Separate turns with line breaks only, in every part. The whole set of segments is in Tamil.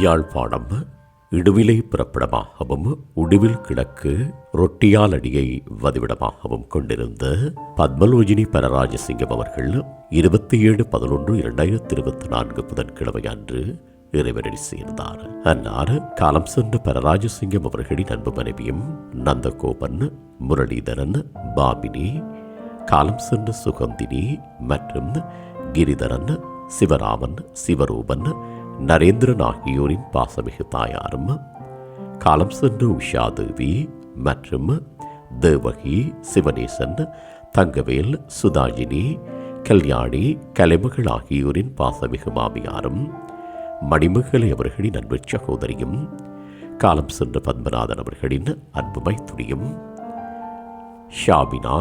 யாழ்ப்பாணம் இடுவிலை பிறப்பிடமாகவும் உடுவில் கிழக்கு ரொட்டியாலடியை வதிவிடமாகவும் கொண்டிருந்த பத்மலோஜினி பரராஜசிங்கம் அவர்கள் இருபத்தி ஏழு பதினொன்று இரண்டாயிரத்தி இருபத்தி நான்கு புதன்கிழமை அன்று இறைவனடி சேர்ந்தார். அன்னார் காலம் சென்ற பரராஜசிங்கம் அவர்களின் அன்பு மனைவியும் நந்தகோபன் முரளிதரன் பாமினி காலம் சென்ற சுகந்தினி மற்றும் கிரிதரன் சிவராமன் சிவரூபன் நரேந்திரன் ஆகியோரின் பாசமிகு தாயாரும் காலம் சென்ற உஷாதேவி மற்றும் தேவகி சிவனேசன் தங்கவேல் சுதாஜினி கல்யாணி கலைமகள் ஆகியோரின் பாசமிகு மாமியாரும் மணிமகளை அவர்களின் அன்பு சகோதரியும் காலம் சென்ற பத்மநாதன் அவர்களின் அன்பு மைத்துனியும் ஷாபினா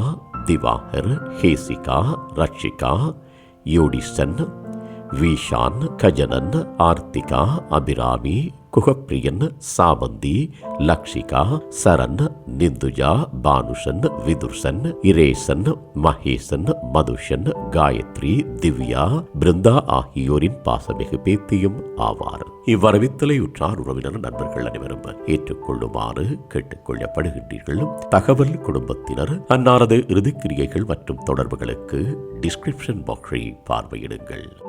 திவாகர் ஹேசிகா ரட்சிகா யோடிசன் வீஷான் கஜனன் ஆர்த்திகா அபிராமி குகப்பிரியன் சாமந்தி லக்ஷிகா சரண் நிந்துஜா பானுஷன் விதுர்சன் இரேசன் மகேசன் மதுஷன் காயத்ரி திவ்யா பிருந்தா ஆகியோரின் பாசமிகு பேத்தியும் ஆவார். இவ்வரவித்தலை உற்றார் உறவினர் நண்பர்கள் அனைவரும் ஏற்றுக்கொள்ளுமாறு கேட்டுக்கொள்ளப்படுகின்றீர்கள். தகவல் குடும்பத்தினர் அன்னாரது இறுதிக்கிரியைகள் மற்றும் தொடர்புகளுக்கு டிஸ்கிரிப்ஷன் பாக்ஸை பார்வையிடுங்கள்.